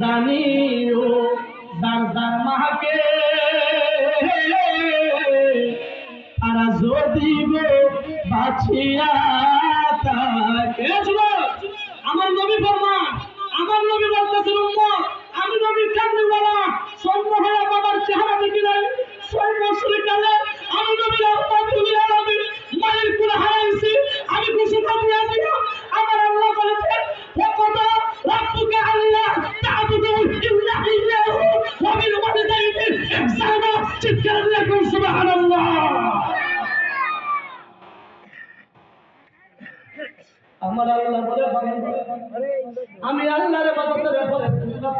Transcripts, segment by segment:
জানিও দার দার মাকে। আর যদি বাছিয়া তাকে আমার নবী ফরমান কোন সুবহানাল্লাহ। আমার আল্লাহ বলে আমি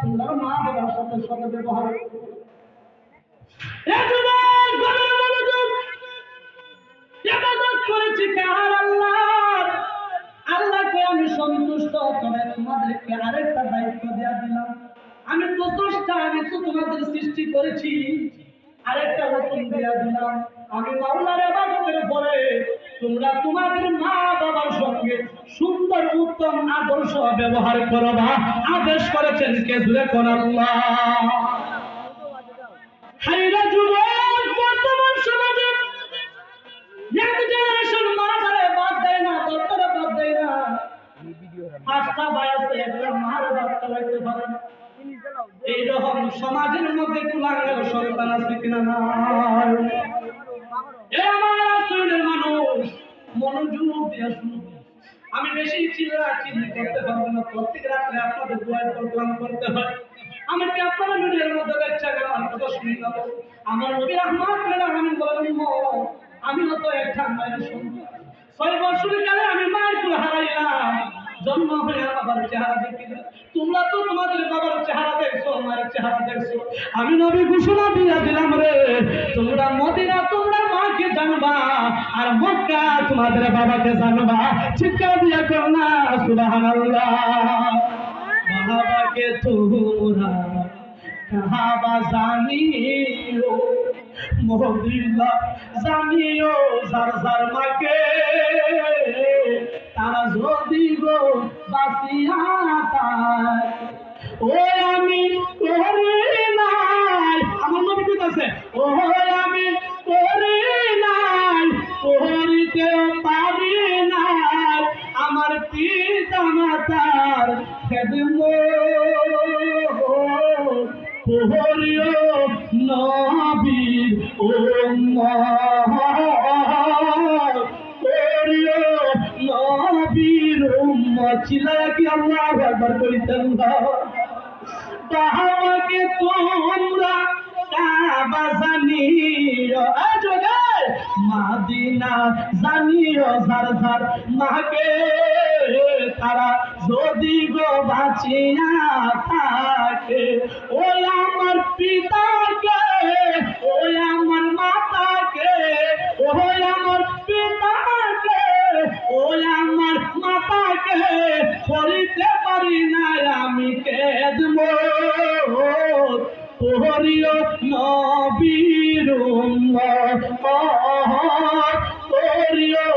তোমার মা বাবার সাথে সাথে ব্যবহার। আল্লাহকে আমি সন্তুষ্ট করে তোমাদেরকে আরেকটা দায়িত্ব দেয়া দিলাম। আমি তো আমি তো তোমাদের সৃষ্টি করেছি। আরেকটা হুকুম দেয়া দিলাম। আমি মাওলার ইবাদতের পরে তোমরা তোমাদের মা বাবার সঙ্গে সুন্দর, উত্তম আদর্শ ব্যবহার করবা আদেশ করেছেন কে জুড়ে কোন হাইরা যুবক বর্তমান সমাজে young generation মারা যারে বাদ দেয় না দত্তরে বাদ দেয় না। পাঁচটা বয়সে একটা মার বাদ চালাইতে পারে। না এইরকম সমাজের মধ্যে সন্তান আছে কিনা মানুষ, মনোযোগ আমি বেশি চিল্লা চিল্লি করতে পারব না। প্রত্যেক রাত্রে আপনাদের প্রোগ্রাম করতে হয়। আমি কি আপনারা মিডিয়ার মধ্যে শুনি আমার নবী রহমান আমি বলেন আমি তো একটা মায়ের সন্তান ছয় বছর কালে আমি মায়ের হারাইলাম। জন্ম হয়ে বাবার চেহারা দেখি না। তোমরা তো তোমাদের বাবার চেহারা দেখছ মায়ের চেহারা দেখছ। আমি নবী ঘোষণা দিয়ে দিলাম রে, তোমরা মদিনা, তোমরা মাকে জানবা, আর মক্কা তোমাদের বাবাকে জানবা। চিৎকার দিয়ে কর না, সুবহানাল্লাহ। বাবাকে তোমরা কাহাবা জানিও মদিনা জানিও, যার যার মাকে। তারা যদি গো বাসিয়া তার আমি করে নাই। আমার নবী পারি নাই। আমার পিতা মাতার খেদমত পোহরিও নবীর উম্মত। নবীর উম্মত ছিল কি আল্লাহ একবার করিতেন তাহাকে তোমরা কাবা জানিও আজগে মাদিনা জানিও যার যার মাকে। তারা যদি গো বাঁচিয়া থাকে, ওই আমার পিতাকে, ওই আমার তোহরিও নবীর উম্মত তোরিও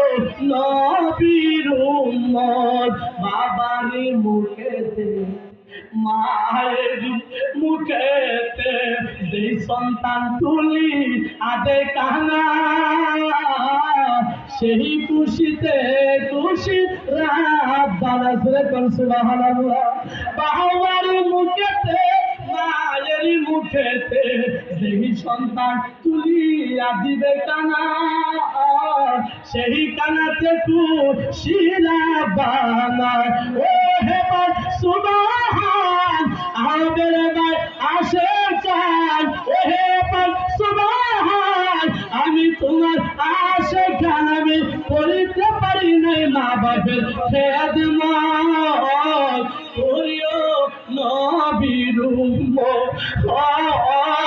নবীর উম্মত। বাবারে মুখেতে, মায়ের মুখেতে যে সন্তান তুলি আদে কানা, সেই খুশিতে খুশি রাব্বানা সুরে কোন সুবহানাল্লাহ। বাবার মুখেতে মায়ের মুখেতে যেই সন্তান তুলিয়া দিবে কানা, সেই কানাতে খুশি রাব্বানা ও হেবার সুবহান আবের ভাই আসে চান ও হেবার সুবহান আমি তোমার আশে আমি করিতে পারি নাই, মা বাপের খেদমত lumbo. Oh, oh.